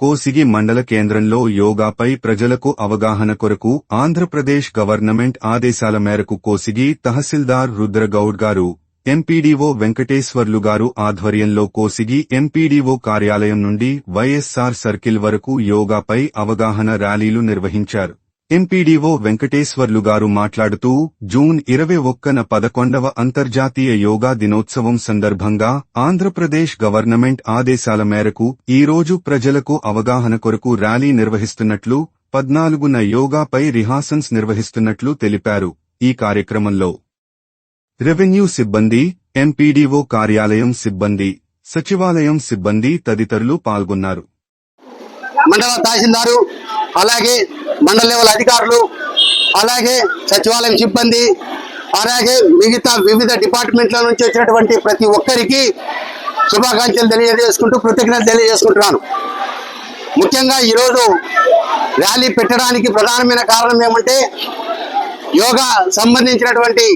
కోసిగి మండల కేంద్రంలో యోగాపై ప్రజలకు అవగాహన కొరకు ఆంధ్రప్రదేశ్ గవర్నమెంట్ ఆదేశాల మేరకు కోసిగి తహసీల్దార్ రుద్రగౌడ్ గారు ఎంపీడీఓ వెంకటేశ్వర్లు గారు ఆధ్వర్యంలో కోసిగి ఎంపీడీఓ కార్యాలయం నుండి వైఎస్సార్ సర్కిల్ వరకు యోగాపై అవగాహన ర్యాలీలు నిర్వహించారు. ఎంపీడీఓ వెంకటేశ్వర్లు గారు మాట్లాడుతూ జూన్ ఇరవై ఒక్కన పదకొండవ అంతర్జాతీయ యోగా దినోత్సవం సందర్భంగా ఆంధ్రప్రదేశ్ గవర్నమెంట్ ఆదేశాల మేరకు ఈ రోజు ప్రజలకు అవగాహన కొరకు ర్యాలీ నిర్వహిస్తున్నట్లు పద్నాలుగున యోగాపై రిహార్సన్స్ నిర్వహిస్తున్నట్లు తెలిపారు. ఈ కార్యక్రమంలో రెవెన్యూ సిబ్బంది ఎంపీడీఓ కార్యాలయం సిబ్బంది సచివాలయం సిబ్బంది తదితరులు పాల్గొన్నారు. మండల తహసీల్దారు అలాగే మండల లెవెల్ అధికారులు అలాగే సచివాలయం సిబ్బంది అలాగే మిగతా వివిధ డిపార్ట్మెంట్ల నుంచి వచ్చినటువంటి ప్రతి ఒక్కరికి శుభాకాంక్షలు తెలియజేసుకుంటూ కృతజ్ఞతలు తెలియజేసుకుంటున్నాను. ముఖ్యంగా ఈరోజు ర్యాలీ పెట్టడానికి ప్రధానమైన కారణం ఏమంటే యోగా సంబంధించినటువంటి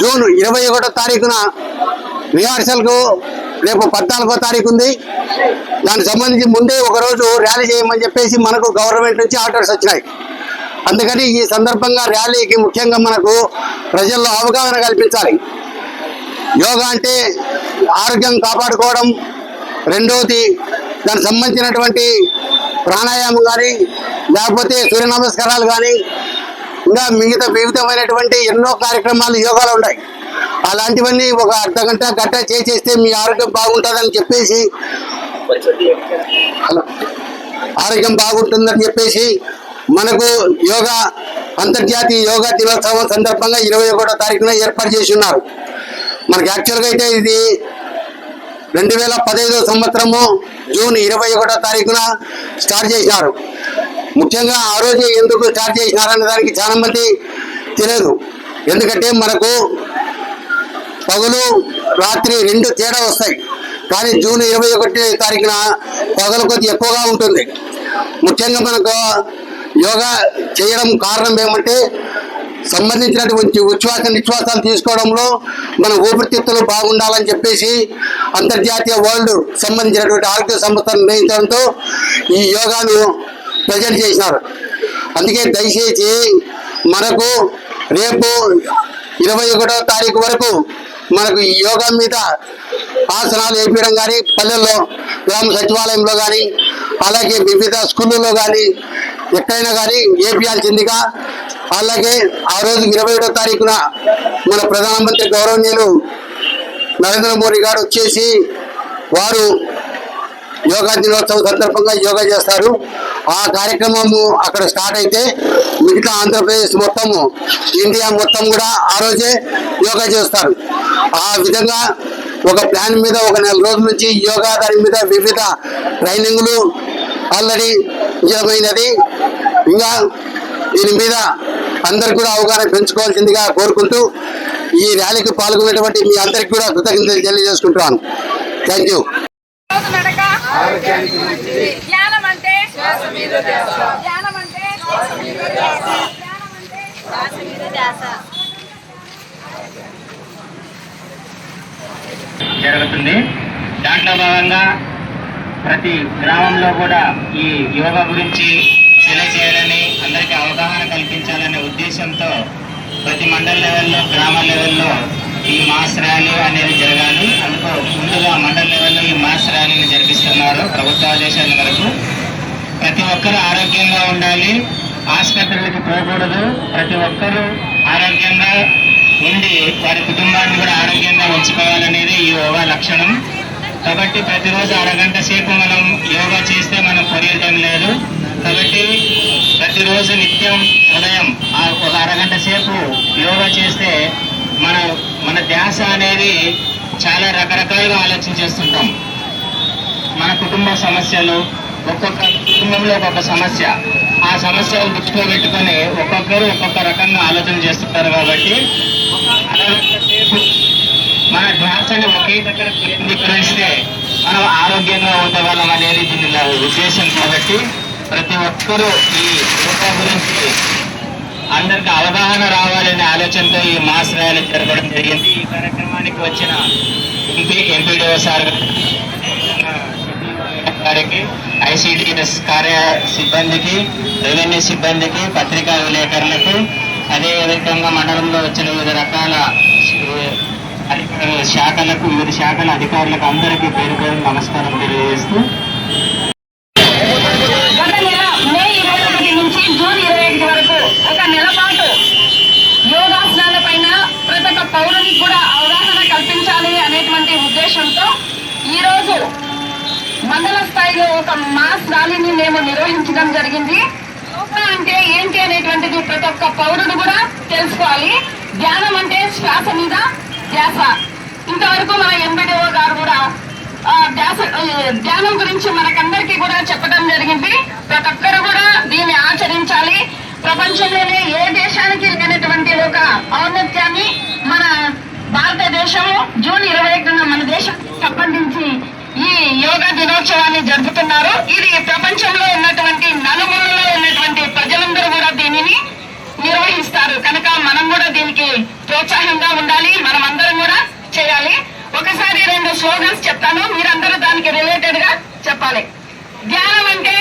జూన్ ఇరవై ఒకటో తారీఖున రిహార్సల్కు రేపు పద్నాలుగో తారీఖు ఉంది. దానికి సంబంధించి ముందే ఒక రోజు ర్యాలీ చేయమని చెప్పేసి మనకు గవర్నమెంట్ నుంచి ఆర్డర్స్ వచ్చినాయి. అందుకని ఈ సందర్భంగా ర్యాలీకి ముఖ్యంగా మనకు ప్రజల్లో అవగాహన కల్పించాలి. యోగా అంటే ఆరోగ్యం కాపాడుకోవడం. రెండవది దానికి సంబంధించినటువంటి ప్రాణాయామం కానీ లేకపోతే సూర్య నమస్కారాలు కానీ ఇంకా మిగతా వివిధమైనటువంటి ఎన్నో కార్యక్రమాలు యోగాలు ఉన్నాయి. అలాంటివన్నీ ఒక అర్ధ గంట గంట చేసేస్తే మీ ఆరోగ్యం బాగుంటుందని చెప్పేసి ఆరోగ్యం బాగుంటుందని చెప్పేసి మనకు యోగా అంతర్జాతీయ యోగా దినోత్సవం సందర్భంగా ఇరవై ఒకటో తారీఖున ఏర్పాటు చేసి ఉన్నారు. మనకి యాక్చువల్గా అయితే ఇది రెండు వేల పదహైదో సంవత్సరము జూన్ ఇరవై ఒకటో తారీఖున స్టార్ట్ చేసినారు. ముఖ్యంగా ఆ రోజు ఎందుకు స్టార్ట్ చేసినారనే దానికి చాలామంది తెలియదు. ఎందుకంటే మనకు పగలు రాత్రి రెండు తేడా వస్తాయి. కానీ జూన్ ఇరవై ఒకటి తారీఖున పగలు కొద్ది ఎక్కువగా ఉంటుంది. ముఖ్యంగా మనకు యోగా చేయడం కారణం ఏమంటే సంబంధించినటువంటి ఉచ్ఛ్వాస నిశ్వాసాలు తీసుకోవడంలో మన ఊపిరితిత్తులు బాగుండాలని చెప్పేసి అంతర్జాతీయ వరల్డ్ సంబంధించినటువంటి ఆరోగ్య సంస్థను నిర్ణయించడంతో ఈ యోగాను ప్రజెంట్ చేసినారు. అందుకే దయచేసి మనకు రేపు ఇరవై ఒకటో తారీఖు వరకు మనకు ఈ యోగా మీద ఆసనాలు వేపించడం కానీ పల్లెల్లో గ్రామ సచివాలయంలో కానీ అలాగే వివిధ స్కూళ్ళలో కానీ ఎక్కడైనా కానీ వేపించాల్సిందిగా అలాగే ఆ రోజు ఇరవై ఏడో తారీఖున మన ప్రధానమంత్రి గౌరవనీయులు నరేంద్ర మోడీ గారు వచ్చేసి వారు యోగా దినోత్సవం సందర్భంగా యోగా చేస్తారు. ఆ కార్యక్రమము అక్కడ స్టార్ట్ అయితే మిగతా ఆంధ్రప్రదేశ్ మొత్తము ఇండియా మొత్తం కూడా ఆ రోజే యోగా చేస్తారు. ఆ విధంగా ఒక ప్లాన్ మీద ఒక నెల రోజుల నుంచి యోగా దాని మీద వివిధ ట్రైనింగ్లు ఆల్రెడీ నిజమైనది ఇంకా దీని మీద అందరు కూడా అవగాహన పెంచుకోవాల్సిందిగా కోరుకుంటూ ఈ ర్యాలీకి పాల్గొనేటువంటి మీ అందరికి కూడా కృతజ్ఞతలు తెలియజేసుకుంటున్నాను. థ్యాంక్ యూ రోజు నడక ధ్యానం అంటే ధ్యానం అంటే ధ్యానం అంటే జరుగుతుంది. దాంట్లో భాగంగా ప్రతి గ్రామంలో కూడా ఈ యోగా గురించి తెలియజేయాలని అందరికీ అవగాహన కల్పించాలనే ఉద్దేశంతో ప్రతి మండల లెవెల్లో గ్రామ లెవెల్లో ఈ మాస్ ర్యాలీ అనేది జరగాలి. అందుకు ముందుగా మండల లెవెల్లో ఈ మాస్ ర్యాలీని జరిపిస్తున్నారు ప్రభుత్వ ఆదేశాలు ప్రతి ఒక్కరూ ఆరోగ్యంగా ఉండాలి. ఆసుపత్రులకు పోకూడదు. ప్రతి ఒక్కరూ ఆరోగ్యంగా ఉండి వారి కుటుంబాన్ని కూడా ఆరోగ్యంగా ఉంచుకోవాలనేది ఈ యోగా లక్షణం. కాబట్టి ప్రతిరోజు అరగంట సేపు మనం యోగా చేస్తే మనం పొరియటం లేదు. కాబట్టి ప్రతిరోజు నిత్యం ఉదయం ఒక అరగంట సేపు యోగా చేస్తే మన మన ధ్యాస అనేది చాలా రకరకాలుగా ఆలోచన చేస్తుంటాం. మన కుటుంబ సమస్యలు ఒక్కొక్క కుటుంబంలో ఒక్కొక్క సమస్య. ఆ సమస్యలు దృష్టిలో పెట్టుకొని ఒక్కొక్కరు ఒక్కొక్క రకంగా ఆలోచన చేస్తుంటారు కాబట్టి మన ధ్యాసని ఒకే దగ్గర కేంద్రీకరిస్తే మనం ఆరోగ్యంగా ఉండగలం అనేది దీని ఉద్దేశం కాబట్టి ప్రతి ఒక్కరూ ఈ యోగా గురించి అందరికి అవగాహన రావాలనే ఆలోచనతో ఈ మాస్ ర్యాలీ జరగడం జరిగింది. ఈ కార్యక్రమానికి వచ్చిన ఎంపీ ఎంపీడీఓ సార్ గారికి ఐసిడిఎస్ కార్య సిబ్బందికి రెవెన్యూ సిబ్బందికి పత్రికా విలేకరులకు అదే విధంగా మండలంలో వచ్చిన వివిధ రకాల శాఖలకు వివిధ శాఖల అధికారులకు అందరికీ పేరు పేరు నమస్కారం తెలియజేస్తూ గత నెల మే ఇరవై ఒకటి నుంచి జూన్ ఇరవై ఒకటి వరకు ఒక నెల పాటు యోగాసనాల పైన ప్రతి ఒక్క పౌరునికి కూడా అవగాహన కల్పించాలి అనేటువంటి ఉద్దేశంతో ఈ రోజు మండల స్థాయిలో ఒక మాస్ ర్యాలీని మేము నిర్వహించడం జరిగింది. యోగా అంటే ఏంటి అనేటువంటిది ప్రతి ఒక్క పౌరుడు కూడా తెలుసుకోవాలి. ధ్యానం అంటే శ్వాస మీద ధ్యాస. ఇంతవరకు మన ఎంబీడీఓ గారు కూడా ధ్యాస ధ్యానం గురించి మనకందరికీ కూడా చెప్పడం జరిగింది. ప్రతి ఒక్కరు కూడా దీన్ని ఆచరించాలి. ప్రపంచంలోనే ఏ దేశానికి లేనటువంటి ఒక ఔన్నత్యాన్ని మన భారతదేశం జూన్ ఇరవై ఒకటిన మన దేశం సంబంధించి యోగా దినోత్సవాన్ని జరుపుతున్నారు. ఇది ప్రపంచంలో ఉన్నటువంటి నలుమూలలో ఉన్నటువంటి ప్రజలందరూ కూడా దీనిని నిర్వహిస్తారు. కనుక మనం కూడా దీనికి ప్రోత్సాహంగా ఉండాలి. మనం అందరం కూడా చేయాలి. ఒకసారి రెండు స్లోగన్స్ చెప్తాను. మీరందరూ దానికి రిలేటెడ్గా చెప్పాలి. ధ్యానం అంటే